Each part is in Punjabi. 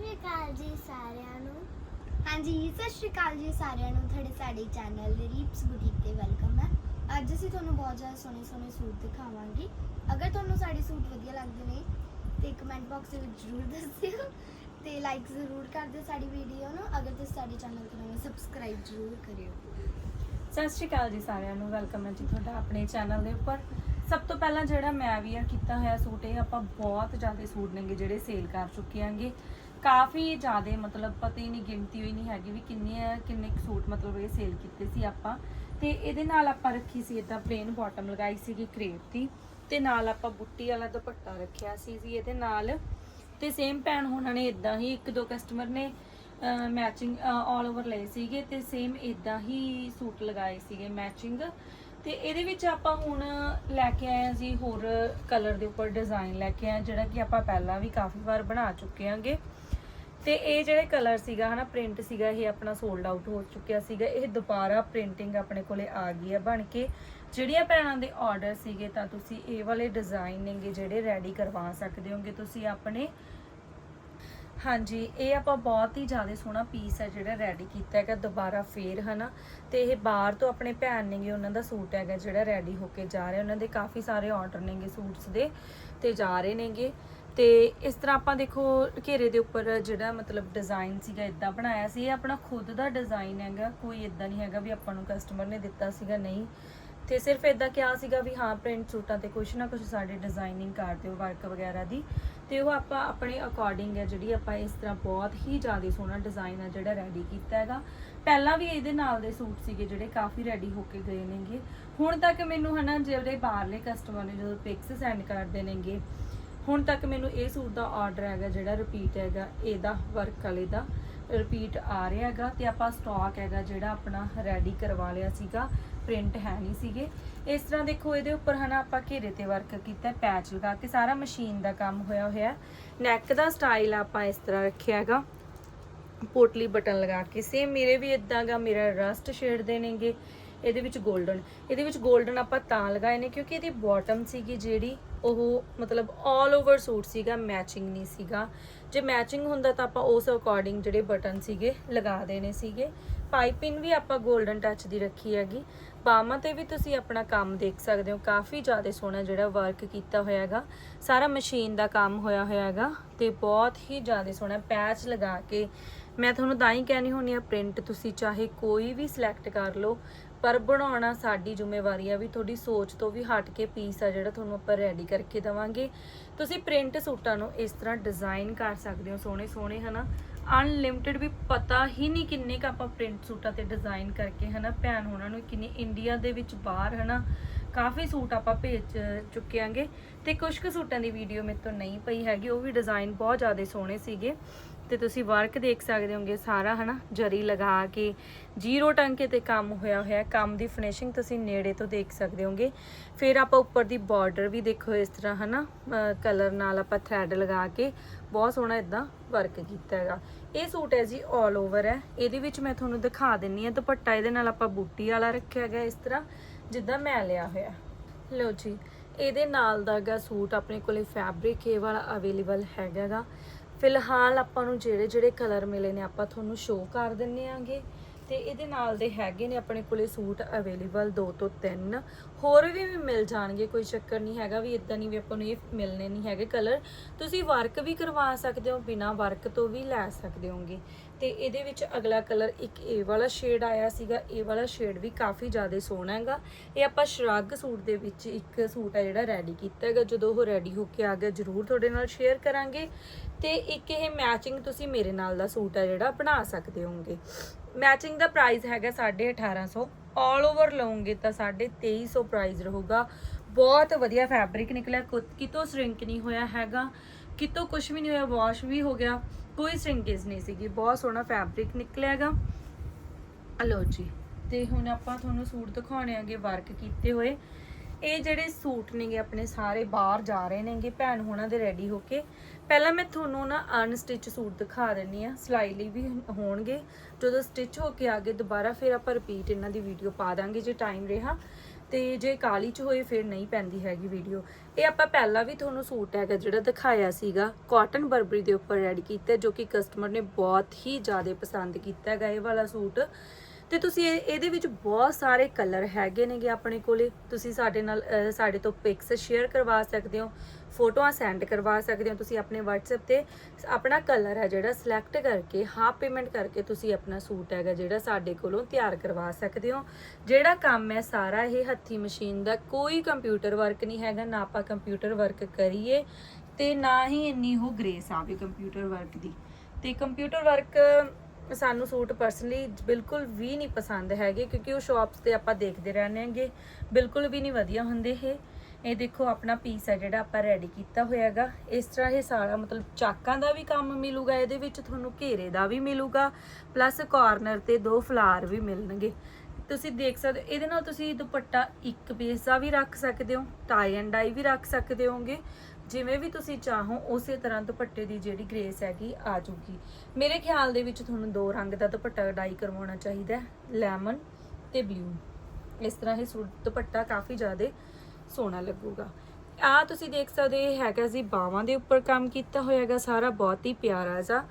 ਸ਼੍ਰੀ ਅਕਾਲ ਜੀ ਸਾਰਿਆਂ ਨੂੰ। ਹਾਂਜੀ, ਸਤਿ ਸ਼੍ਰੀ ਅਕਾਲ ਜੀ ਸਾਰਿਆਂ ਨੂੰ, ਤੁਹਾਡੇ ਸਾਡੇ ਚੈਨਲ ਰੀਪਸ ਬੁਟੀਕ ਤੇ ਵੈਲਕਮ ਹੈ। ਅੱਜ ਅਸੀਂ ਤੁਹਾਨੂੰ ਬਹੁਤ ਜ਼ਿਆਦਾ ਸੋਹਣੇ ਸੋਹਣੇ ਸੂਟ ਦਿਖਾਵਾਂਗੇ। ਅਗਰ ਤੁਹਾਨੂੰ ਸਾਡੇ ਸੂਟ ਵਧੀਆ ਲੱਗਦੇ ਨੇ, ਤੇ ਕਮੈਂਟ ਬਾਕਸ ਦੇ ਵਿੱਚ ਜ਼ਰੂਰ ਦੱਸਿਓ, ਤੇ ਲਾਈਕ ਜ਼ਰੂਰ ਕਰ ਦਿਓ ਸਾਡੀ ਵੀਡੀਓ ਨੂੰ। ਅਗਰ ਤੁਸੀਂ ਸਾਡੇ ਚੈਨਲ ਤੇ ਨਵੇਂ ਸਬਸਕ੍ਰਾਈਬ ਜ਼ਰੂਰ ਕਰਿਓ। ਸਤਿ ਸ਼੍ਰੀ ਅਕਾਲ ਜੀ ਸਾਰਿਆਂ ਨੂੰ ਵੈਲਕਮ ਹੈ ਜੀ ਤੁਹਾਡਾ ਆਪਣੇ ਚੈਨਲ ਦੇ ਉੱਪਰ। ਸਭ ਤੋਂ ਪਹਿਲਾਂ ਜਿਹੜਾ ਮੈਂ ਵੀਅਰ ਕੀਤਾ ਹੋਇਆ ਸੂਟ, ਇਹ ਆਪਾਂ ਬਹੁਤ ਜ਼ਿਆਦਾ ਸੂਟ ਨੇਗੇ ਜਿਹੜੇ ਸੇਲ ਕਰ ਚੁੱਕੇ ਆਂਗੇ ਕਾਫੀ ਜ਼ਿਆਦਾ ਮਤਲਬ ਪਤਾ ਹੀ ਨਹੀਂ, ਗਿਣਤੀ ਹੋਈ ਨਹੀਂ ਹੈਗੀ ਵੀ ਕਿੰਨੇ ਕਿੰਨੇ ਕੁ ਸੂਟ ਮਤਲਬ ਇਹ ਸੇਲ ਕੀਤੇ ਸੀ ਆਪਾਂ। ਤੇ ਇਹਦੇ ਨਾਲ ਆਪਾਂ ਰੱਖੀ ਸੀ ਇਦਾਂ ਪਲੇਨ ਬਾਟਮ ਲਗਾਈ ਸੀਗੀ ਕ੍ਰੇਪ ਦੀ। ਤੇ ਨਾਲ ਆਪਾਂ ਬੁੱਟੀ ਵਾਲਾ ਦੁਪੱਟਾ ਰੱਖਿਆ ਸੀ ਜੀ ਇਹਦੇ ਨਾਲ। ਤੇ ਸੇਮ ਪੈਣ ਹੋਣਾ ਨੇ ਇਦਾਂ ਹੀ ਇੱਕ ਦੋ ਕਸਟਮਰ ਨੇ ਮੈਚਿੰਗ ਆਲ ਓਵਰ ਲਏ ਸੀਗੇ ਤੇ ਸੇਮ ਇਦਾਂ ਹੀ ਸੂਟ ਲਗਾਏ ਸੀਗੇ ਮੈਚਿੰਗ ਤੇ ਇਹਦੇ ਵਿੱਚ ਆਪਾਂ ਹੁਣ ਲੈ ਕੇ ਆਏ ਹਾਂ ਜੀ ਹੋਰ ਕਲਰ ਦੇ ਉੱਪਰ ਡਿਜ਼ਾਈਨ ਲੈ ਕੇ ਆਏ ਜਿਹੜਾ ਕਿ ਆਪਾਂ ਪਹਿਲਾਂ ਵੀ ਕਾਫੀ ਵਾਰ ਬਣਾ ਚੁੱਕੇ ਆਂਗੇ ਤੇ ਇਹ ਜਿਹੜੇ ਕਲਰ ਸੀਗਾ, ਹਨਾ ਪ੍ਰਿੰਟ ਸੀਗਾ, ਇਹ ਆਪਣਾ ਸੋਲਡ ਆਊਟ ਹੋ ਚੁੱਕਿਆ ਸੀਗਾ। ਇਹ ਦੁਬਾਰਾ ਪ੍ਰਿੰਟਿੰਗ ਆਪਣੇ ਕੋਲੇ ਆ ਗਈ ਹੈ। ਬਣ ਕੇ ਜਿਹੜੀਆਂ ਭੈਣਾਂ ਦੇ ਆਰਡਰ ਸੀਗੇ ਤਾਂ ਤੁਸੀਂ ਇਹ ਵਾਲੇ ਡਿਜ਼ਾਈਨ ਨੇਗੇ ਜਿਹੜੇ ਰੈਡੀ ਕਰਵਾ ਸਕਦੇ ਹੋਗੇ। ਤੁਸੀਂ ਆਪਣੇ, ਹਾਂਜੀ, ਇਹ ਆਪਾਂ ਬਹੁਤ ਹੀ ਜ਼ਿਆਦਾ ਸੋਹਣਾ ਪੀਸ ਹੈ ਜਿਹੜਾ ਰੈਡੀ ਕੀਤਾ ਹੈਗਾ, ਦੁਬਾਰਾ ਫੇਰ, ਹਨਾ। ਤੇ ਇਹ ਬਾਹਰ ਤੋਂ ਆਪਣੇ ਭੈਣ ਨੇਗੇ, ਉਹਨਾਂ ਦਾ ਸੂਟ ਹੈਗਾ ਜਿਹੜਾ ਰੈਡੀ ਹੋ ਕੇ ਜਾ ਰਿਹਾ। ਉਹਨਾਂ ਦੇ ਕਾਫੀ ਸਾਰੇ ਆਰਡਰ ਨੇਗੇ ਸੂਟਸ ਦੇ, ਤੇ ਜਾ ਰਹੇ ਨੇਗੇ। ਤੇ ਇਸ ਤਰ੍ਹਾਂ ਆਪਾਂ ਦੇਖੋ, ਘੇਰੇ ਦੇ ਉੱਪਰ ਜਿਹੜਾ ਮਤਲਬ ਡਿਜ਼ਾਈਨ ਸੀਗਾ ਇਦਾਂ ਬਣਾਇਆ ਸੀ। ਇਹ ਆਪਣਾ ਖੁਦ ਦਾ ਡਿਜ਼ਾਈਨ ਹੈਗਾ, ਕੋਈ ਇਦਾਂ ਨਹੀਂ ਹੈਗਾ ਵੀ ਆਪਾਂ ਨੂੰ ਕਸਟਮਰ ਨੇ ਦਿੱਤਾ ਸੀਗਾ, ਨਹੀਂ। ਤੇ ਸਿਰਫ ਇਦਾਂ ਕਿਹਾ ਸੀਗਾ ਵੀ ਹਾਂ ਪ੍ਰਿੰਟ ਸੂਟਾਂ ਤੇ ਕੁਛ ਨਾ ਕੁਛ ਸਾਡੇ ਡਿਜ਼ਾਈਨਿੰਗ ਕਰ ਦਿਓ ਵਰਕ ਵਗੈਰਾ ਦੀ। ਤੇ ਉਹ ਆਪਾਂ ਆਪਣੇ ਅਕੋਰਡਿੰਗ ਹੈ, ਜਿਹੜੀ ਆਪਾਂ ਇਸ ਤਰ੍ਹਾਂ ਬਹੁਤ ਹੀ ਜ਼ਿਆਦਾ ਸੋਹਣਾ ਡਿਜ਼ਾਈਨ ਹੈ, ਜਿਹੜਾ ਰੈਡੀ ਕੀਤਾ ਹੈਗਾ। ਪਹਿਲਾਂ ਵੀ ਇਹਦੇ ਨਾਲ ਦੇ ਸੂਟ ਸੀਗੇ, ਜਿਹੜੇ ਕਾਫੀ ਰੈਡੀ ਹੋ ਕੇ ਗਏ ਨੇਗੇ। ਹੁਣ ਤੱਕ ਮੈਨੂੰ ਹਨਾ, ਜਿਹੜੇ ਬਾਹਰਲੇ ਕਸਟਮਰ ਨੇ ਜਦੋਂ ਪਿਕਸ ਸੈਂਡ ਕਰਦੇ ਨੇਗੇ ਹੁਣ ਤੱਕ ਮੈਨੂੰ ਇਹ ਸੂਟ ਦਾ ਆਰਡਰ ਹੈਗਾ ਜਿਹੜਾ ਰਿਪੀਟ ਹੈਗਾ, ਇਹਦਾ ਵਰਕ ਵਾਲੇ ਦਾ ਰਿਪੀਟ ਆ ਰਿਹਾ ਹੈਗਾ ਤੇ ਆਪਾਂ ਸਟਾਕ ਹੈਗਾ ਜਿਹੜਾ ਆਪਣਾ ਰੈਡੀ ਕਰਵਾ ਲਿਆ ਸੀਗਾ ਪ੍ਰਿੰਟ ਹੈ ਨਹੀਂ ਸੀਗੇ। ਇਸ ਤਰ੍ਹਾਂ ਦੇਖੋ ਇਹਦੇ ਉੱਪਰ ਹਨਾ ਆਪਾਂ ਘੇਰੇ ਤੇ ਵਰਕ ਕੀਤਾ ਪੈਚ ਲਗਾ ਕੇ ਸਾਰਾ ਮਸ਼ੀਨ ਦਾ ਕੰਮ ਹੋਇਆ ਹੋਇਆ ਨੈਕ ਦਾ ਸਟਾਈਲ ਆਪਾਂ ਇਸ ਤਰ੍ਹਾਂ ਰੱਖਿਆ ਹੈਗਾ। ਪੋਟਲੀ ਬਟਨ ਲਗਾ ਕੇ ਸੇਮ ਮੇਰੇ ਵੀ ਇਦਾਂ ਗਾ, ਮੇਰਾ ਰਸਟ ਸ਼ੇਡ ਦੇ ਨੇਗੇ, ਇਹਦੇ ਵਿੱਚ 골ਡਨ ਇਹਦੇ ਵਿੱਚ 골ਡਨ ਆਪਾਂ ਤਾਂ ਲਗਾਏ ਨੇ ਕਿਉਂਕਿ ਇਹਦੀ ਬਾਟਮ ਸੀਗੀ ਜਿਹੜੀ ਉਹ ਮਤਲਬ 올 ਓਵਰ ਸੂਟ ਸੀਗਾ ਮੈਚਿੰਗ ਨਹੀਂ ਸੀਗਾ। ਜੇ ਮੈਚਿੰਗ ਹੁੰਦਾ ਤਾਂ ਆਪਾਂ ਉਸ ਅਕੋਰਡਿੰਗ ਜਿਹੜੇ ਬਟਨ ਸੀਗੇ ਲਗਾ ਦੇਣੇ ਸੀਗੇ। ਪਾਈਪਿੰਗ ਵੀ ਆਪਾਂ 골ਡਨ ਟੱਚ ਦੀ ਰੱਖੀ ਹੈਗੀ। ਬਾਹਾਂ ਤੇ ਵੀ ਤੁਸੀਂ ਆਪਣਾ ਕੰਮ ਦੇਖ ਸਕਦੇ ਹੋ। ਕਾਫੀ ਜ਼ਿਆਦਾ ਸੋਹਣਾ ਜਿਹੜਾ ਵਰਕ ਕੀਤਾ ਹੋਇਆ ਹੈਗਾ। ਸਾਰਾ ਮਸ਼ੀਨ ਦਾ ਕੰਮ ਹੋਇਆ ਹੋਇਆ ਹੈਗਾ ਤੇ ਬਹੁਤ ਹੀ ਜ਼ਿਆਦਾ ਸੋਹਣਾ ਪੈਚ ਲਗਾ ਕੇ। ਮੈਂ ਤੁਹਾਨੂੰ ਤਾਂ ਹੀ ਕਹਿਣੀ ਹੁੰਨੀ ਆ ਪ੍ਰਿੰਟ ਤੁਸੀਂ ਚਾਹੇ ਕੋਈ ਵੀ ਸਿਲੈਕਟ ਕਰ ਲਓ। ਪਰ ਬਣਾਉਣਾ ਸਾਡੀ ਜ਼ਿੰਮੇਵਾਰੀ ਆ ਵੀ ਤੁਹਾਡੀ ਸੋਚ ਤੋਂ ਵੀ ਹਟ ਕੇ ਪੀਸ ਆ ਜਿਹੜਾ ਤੁਹਾਨੂੰ ਆਪਾਂ ਰੈਡੀ ਕਰਕੇ ਦਵਾਂਗੇ। ਤੁਸੀਂ ਪ੍ਰਿੰਟ ਸੂਟਾਂ ਨੂੰ ਇਸ ਤਰ੍ਹਾਂ ਡਿਜ਼ਾਈਨ ਕਰ ਸਕਦੇ ਹੋ ਸੋਹਣੇ ਸੋਹਣੇ, ਹਨਾ? ਅਨਲਿਮਿਟਿਡ ਵੀ ਪਤਾ ਹੀ ਨਹੀਂ ਕਿੰਨੇ ਕ ਆਪਾਂ ਪ੍ਰਿੰਟ ਸੂਟਾਂ ਤੇ ਡਿਜ਼ਾਈਨ ਕਰਕੇ, ਹਨਾ? ਭੈਣ ਹੋਣਾ ਨੂੰ ਕਿੰਨੀ ਇੰਡੀਆ ਦੇ ਵਿੱਚ ਬਾਹਰ, ਹਨਾ? ਕਾਫੀ ਸੂਟ ਆਪਾਂ ਭੇਜ ਚੁੱਕੇ ਆਂਗੇ। ਤੇ ਕੁਝ ਕੁ ਸੂਟਾਂ ਦੀ ਵੀਡੀਓ ਮੇਰੇ ਤੋਂ ਨਹੀਂ ਪਈ ਹੈਗੀ, ਉਹ ਵੀ ਡਿਜ਼ਾਈਨ ਬਹੁਤ ਜ਼ਿਆਦਾ ਸੋਹਣੇ ਸੀਗੇ। ਤੇ ਤੁਸੀਂ ਵਰਕ ਦੇਖ ਸਕਦੇ ਹੋਗੇ ਸਾਰਾ, ਹਨਾ? ਜਰੀ ਲਗਾ ਕੇ, ਜ਼ੀਰੋ ਟੰਕੇ ਤੇ ਕੰਮ ਹੋਇਆ ਹੋਇਆ ਕੰਮ ਦੀ ਫਿਨਿਸ਼ਿੰਗ ਤੁਸੀਂ ਨੇੜੇ ਤੋਂ ਦੇਖ ਸਕਦੇ ਹੋਗੇ। ਫਿਰ ਆਪਾਂ ਉੱਪਰ ਦੀ ਬਾਰਡਰ ਵੀ ਦੇਖੋ ਇਸ ਤਰ੍ਹਾਂ, ਹਨਾ? ਕਲਰ ਨਾਲ ਆਪਾਂ ਥ੍ਰੈਡ ਲਗਾ ਕੇ ਬਹੁਤ ਸੋਹਣਾ ਇਦਾਂ ਵਰਕ ਕੀਤਾ ਹੈਗਾ। ਇਹ ਸੂਟ ਹੈ ਜੀ 올 ਓਵਰ ਹੈ। ਇਹਦੇ ਵਿੱਚ ਮੈਂ ਤੁਹਾਨੂੰ ਦਿਖਾ ਦਿੰਨੀ ਆ ਦੁਪੱਟਾ ਇਹਦੇ ਨਾਲ ਆਪਾਂ ਬੂਟੀ ਵਾਲਾ ਰੱਖਿਆ ਹੈਗਾ ਇਸ ਤਰ੍ਹਾਂ, ਜਿੱਦਾਂ ਮੈਂ ਲਿਆ ਹੋਇਆ। ਲਓ ਜੀ, ਇਹਦੇ ਨਾਲ ਦਾ ਗਾ ਸੂਟ ਆਪਣੇ ਕੋਲੇ ਫੈਬਰਿਕ ਇਹ ਵਾਲਾ ਅਵੇਲੇਬਲ ਹੈਗਾ ਗਾ। ਫਿਲਹਾਲ ਆਪਾਂ ਨੂੰ ਜਿਹੜੇ ਜਿਹੜੇ ਕਲਰ ਮਿਲੇ ਨੇ, ਆਪਾਂ ਤੁਹਾਨੂੰ ਸ਼ੋਅ ਕਰ ਦਿੰਨੇ ਆਂਗੇ। ਤੇ ਇਹਦੇ ਨਾਲ ਦੇ ਹੈਗੇ ਨੇ ਆਪਣੇ ਕੋਲੇ ਸੂਟ ਅਵੇਲੇਬਲ 2 ਤੋਂ 3 ਹੋਰ ਵੀ ਮਿਲ ਜਾਣਗੇ, ਕੋਈ ਚੱਕਰ ਨਹੀਂ ਹੈਗਾ ਵੀ ਇਦਾਂ ਨਹੀਂ ਵੀ ਆਪਾਂ ਨੂੰ ਇਹ ਮਿਲਨੇ ਨਹੀਂ ਹੈਗੇ ਕਲਰ। ਤੁਸੀਂ ਵਰਕ ਵੀ ਕਰਵਾ ਸਕਦੇ ਹੋ, ਬਿਨਾ ਵਰਕ ਤੋਂ ਵੀ ਲੈ ਸਕਦੇ ਹੋਗੇ। ਤੇ ਇਹਦੇ ਵਿੱਚ ਅਗਲਾ ਕਲਰ ਇੱਕ ਇਹ ਵਾਲਾ ਸ਼ੇਡ ਆਇਆ ਸੀਗਾ। ਇਹ ਵਾਲਾ ਸ਼ੇਡ ਵੀ ਕਾਫੀ ਜ਼ਿਆਦਾ ਸੋਹਣਾ ਹੈਗਾ। ਇਹ ਆਪਾਂ ਸ਼ਰਗ ਸੂਟ ਦੇ ਵਿੱਚ ਇੱਕ ਸੂਟ ਹੈ ਜਿਹੜਾ ਰੈਡੀ ਕੀਤਾ ਹੈਗਾ। ਜਦੋਂ ਉਹ ਰੈਡੀ ਹੋ ਕੇ ਆ ਗਿਆ, ਜਰੂਰ ਤੁਹਾਡੇ ਨਾਲ ਸ਼ੇਅਰ ਕਰਾਂਗੇ। ਤੇ ਇੱਕ ਇਹ ਮੈਚਿੰਗ ਤੁਸੀਂ ਮੇਰੇ ਨਾਲ ਦਾ ਸੂਟ ਹੈ ਜਿਹੜਾ ਬਣਾ ਸਕਦੇ ਹੋਗੇ ਮੈਚਿੰਗ ਦਾ ਪ੍ਰਾਈਸ ਹੈਗਾ 1850 ਆਲ ਓਵਰ ਲਓਗੇ ਤਾਂ 2350 ਪ੍ਰਾਈਸ ਰਹੂਗਾ। ਬਹੁਤ ਵਧੀਆ ਫੈਬਰਿਕ ਨਿਕਲਿਆ। ਕੁ- ਕਿਤੋਂ ਸ਼ਰਿੰਕ ਨਹੀਂ ਹੋਇਆ ਹੈਗਾ, ਕਿਤੋਂ ਕੁਝ ਵੀ ਨਹੀਂ ਹੋਇਆ ਵਾਸ਼ ਵੀ ਹੋ ਗਿਆ। ਕੋਈ ਸ਼ਰਿੰਕੇਜ ਨਹੀਂ ਸੀਗੀ, ਬਹੁਤ ਸੋਹਣਾ ਫੈਬਰਿਕ ਨਿਕਲਿਆ ਹੈਗਾ। ਆ ਜੀ, ਤੇ ਹੁਣ ਆਪਾਂ ਤੁਹਾਨੂੰ ਸੂਟ ਦਿਖਾਉਣੇ ਆਗੇ ਵਰਕ ਕੀਤੇ ਹੋਏ। ਇਹ ਜਿਹੜੇ ਸੂਟ ਨੇਗੇ, ਆਪਣੇ ਸਾਰੇ ਬਾਹਰ ਜਾ ਰਹੇ ਨੇਗੇ, ਭੈਣ ਹੋਣਾ ਦੇ ਰੈਡੀ ਹੋ ਕੇ। ਪਹਿਲਾਂ ਮੈਂ ਤੁਹਾਨੂੰ ਨਾ ਅਨਸਟਿਚ ਸੂਟ ਦਿਖਾ ਦਿੰਨੀ ਆ, ਸਿਲਾਈ ਲਈ ਵੀ ਹੋਣਗੇ। ਜਦੋਂ ਸਟਿਚ ਹੋ ਕੇ ਆਗੇ ਦੁਬਾਰਾ ਫਿਰ ਆਪਾਂ ਰਿਪੀਟ ਇਹਨਾਂ ਦੀ ਵੀਡੀਓ ਪਾ ਦਾਂਗੇ ਜੇ ਟਾਈਮ ਰਿਹਾ। ਤੇ ਜੇ ਕਾਲੀ ਚ ਹੋਏ ਫਿਰ ਨਹੀਂ ਪੈਂਦੀ ਹੈਗੀ ਵੀਡੀਓ ਇਹ ਆਪਾਂ ਪਹਿਲਾਂ ਵੀ ਤੁਹਾਨੂੰ ਸੂਟ ਹੈਗਾ ਜਿਹੜਾ ਦਿਖਾਇਆ ਸੀਗਾ ਕਾਟਨ ਬਰਬਰੀ ਦੇ ਉੱਪਰ ਰੈਡੀ ਕੀਤਾ, ਜੋ ਕਿ ਕਸਟਮਰ ਨੇ ਬਹੁਤ ਹੀ ਜ਼ਿਆਦਾ ਪਸੰਦ ਕੀਤਾ ਹੈਗਾ ਇਹ ਵਾਲਾ ਸੂਟ। ਤੇ ਤੁਸੀਂ ਇਹ- ਇਹਦੇ ਵਿੱਚ ਬਹੁਤ ਸਾਰੇ ਕਲਰ ਹੈਗੇ ਨੇਗੇ ਆਪਣੇ ਕੋਲੇ। ਤੁਸੀਂ ਸਾਡੇ ਨਾਲ ਸਾਡੇ ਤੋਂ ਪਿਕਸ ਸ਼ੇਅਰ ਕਰਵਾ ਸਕਦੇ ਹੋ ਫੋਟੋਆਂ ਸੈਂਡ ਕਰਵਾ ਸਕਦੇ ਹੋ ਤੁਸੀਂ ਆਪਣੇ WhatsApp ਤੇ। ਆਪਣਾ ਕਲਰ ਹੈ ਜਿਹੜਾ ਸਿਲੈਕਟ ਕਰਕੇ ਹਾਫ ਪੇਮੈਂਟ ਕਰਕੇ ਤੁਸੀਂ ਆਪਣਾ ਸੂਟ ਹੈਗਾ ਜਿਹੜਾ ਸਾਡੇ ਕੋਲੋਂ ਤਿਆਰ ਕਰਵਾ ਸਕਦੇ ਹੋ। ਜਿਹੜਾ ਕੰਮ ਹੈ ਸਾਰਾ ਇਹ ਹੱਥੀ ਮਸ਼ੀਨ ਦਾ, ਕੋਈ ਕੰਪਿਊਟਰ ਵਰਕ ਨਹੀਂ ਹੈਗਾ, ਨਾ ਆਪਾਂ ਕੰਪਿਊਟਰ ਵਰਕ ਕਰੀਏ ਤੇ ਨਾ ਹੀ ਇੰਨੀ ਉਹ ਗ੍ਰੇਸ ਆਵੇ ਕੰਪਿਊਟਰ ਵਰਕ ਦੀ। ਤੇ ਕੰਪਿਊਟਰ ਵਰਕ ਸਾਨੂੰ ਸੂਟ ਪਰਸਨਲੀ ਬਿਲਕੁਲ ਵੀ ਨਹੀਂ ਪਸੰਦ ਹੈਗੇ ਕਿਉਂਕਿ ਉਹ ਸ਼ਾਪਸ ਤੇ ਆਪਾਂ ਦੇਖਦੇ ਰਹਿੰਦੇ ਹਾਂਗੇ। ਬਿਲਕੁਲ ਵੀ ਨਹੀਂ ਵਧੀਆ ਹੁੰਦੇ ਇਹ। ਇਹ ਦੇਖੋ ਆਪਣਾ ਪੀਸ ਹੈ ਜਿਹੜਾ ਆਪਾਂ ਰੈਡੀ ਕੀਤਾ ਹੋਇਆ ਹੈਗਾ ਇਸ ਤਰ੍ਹਾਂ ਇਹ ਸਾਰਾ ਮਤਲਬ ਚਾਕਾਂ ਦਾ ਵੀ ਕੰਮ ਮਿਲੂਗਾ, ਇਹਦੇ ਵਿੱਚ ਤੁਹਾਨੂੰ ਘੇਰੇ ਦਾ ਵੀ ਮਿਲੂਗਾ ਪਲੱਸ ਕਾਰਨਰ ਤੇ ਦੋ ਫਲਾਰ ਵੀ ਮਿਲਣਗੇ। ਤੁਸੀਂ ਦੇਖ ਸਕਦੇ ਇਹਦੇ ਨਾਲ ਤੁਸੀਂ ਦੁਪੱਟਾ ਇੱਕ ਪੀਸ ਦਾ ਵੀ ਰੱਖ ਸਕਦੇ ਹੋ ਟਾਈ ਐਂਡ ਡਾਈ ਵੀ ਰੱਖ ਸਕਦੇ ਹੋਗੇ ਜਿਵੇਂ ਵੀ ਤੁਸੀਂ ਚਾਹੋ ਉਸੇ ਤਰ੍ਹਾਂ ਦੁਪੱਟੇ ਦੀ ਜਿਹੜੀ ਗ੍ਰੇਸ ਹੈਗੀ ਆ ਜੂਗੀ ਮੇਰੇ ਖਿਆਲ ਦੇ ਵਿੱਚ ਤੁਹਾਨੂੰ ਦੋ ਰੰਗ ਦਾ ਦੁਪੱਟਾ ਡਾਈ ਕਰਵਾਉਣਾ ਚਾਹੀਦਾ ਲੈਮਨ ਤੇ ਬਲੂ। ਇਸ ਤਰ੍ਹਾਂ ਇਹ ਸੂਟ ਦੁਪੱਟਾ ਕਾਫੀ ਜ਼ਿਆਦਾ ਸੋਹਣਾ ਲੱਗੂਗਾ। ਆ ਤੁਸੀਂ ਦੇਖ ਸਕਦੇ ਹੋ, ਇਹ ਹੈਗਾ ਜੀ ਬਾਵਾਂ ਦੇ ਉੱਪਰ ਕੰਮ ਕੀਤਾ ਹੋਇਆ ਹੈਗਾ ਸਾਰਾ ਬਹੁਤ ਹੀ ਪਿਆਰਾ ਜਿਹਾ।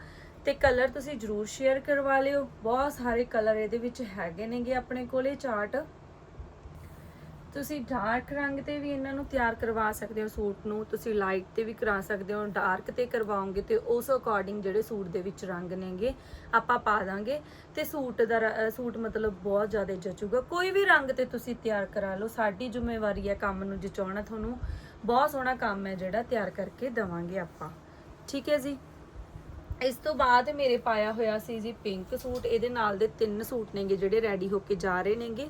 ਤੇ ਕਲਰ ਤੁਸੀਂ ਜਰੂਰ ਸ਼ੇਅਰ ਕਰਵਾ ਲਿਓ। ਬਹੁਤ ਸਾਰੇ ਕਲਰ ਇਹਦੇ ਵਿੱਚ ਹੈਗੇ ਨੇਗੇ ਆਪਣੇ ਕੋਲੇ ਚਾਰਟ। ਤੁਸੀਂ ਡਾਰਕ ਰੰਗ ਤੇ ਵੀ ਇਹਨਾਂ ਨੂੰ ਤਿਆਰ ਕਰਵਾ ਸਕਦੇ ਹੋ ਸੂਟ ਨੂੰ, ਤੁਸੀਂ ਲਾਈਟ ਤੇ ਵੀ ਕਰਾ ਸਕਦੇ ਹੋ ਡਾਰਕ ਤੇ ਕਰਵਾਓਗੇ ਤੇ ਉਸ ਅਕੋਰਡਿੰਗ ਜਿਹੜੇ ਸੂਟ ਦੇ ਵਿੱਚ ਰੰਗ ਨੇਗੇ, ਆਪਾਂ ਪਾ ਦਾਂਗੇ ਤੇ ਸੂਟ ਦਾ ਰ- ਸੂਟ ਮਤਲਬ ਬਹੁਤ ਜ਼ਿਆਦਾ ਜਚੂਗਾ। ਕੋਈ ਵੀ ਰੰਗ ਤੇ ਤੁਸੀਂ ਤਿਆਰ ਕਰਾ ਲਓ, ਸਾਡੀ ਜ਼ਿੰਮੇਵਾਰੀ ਹੈ ਕੰਮ ਨੂੰ ਜਚਾਉਣਾ, ਤੁਹਾਨੂੰ ਬਹੁਤ ਸੋਹਣਾ ਕੰਮ ਹੈ ਜਿਹੜਾ ਤਿਆਰ ਕਰਕੇ ਦਵਾਂਗੇ ਆਪਾਂ। ਠੀਕ ਹੈ ਜੀ? ਇਸ ਤੋਂ ਬਾਅਦ ਮੇਰੇ ਪਾਇਆ ਹੋਇਆ ਸੀ ਜੀ ਪਿੰਕ ਸੂਟ, ਇਹਦੇ ਨਾਲ ਦੇ ਤਿੰਨ ਸੂਟ ਨੇਗੇ ਜਿਹੜੇ ਰੈਡੀ ਹੋ ਕੇ ਜਾ ਰਹੇ ਨੇਗੇ।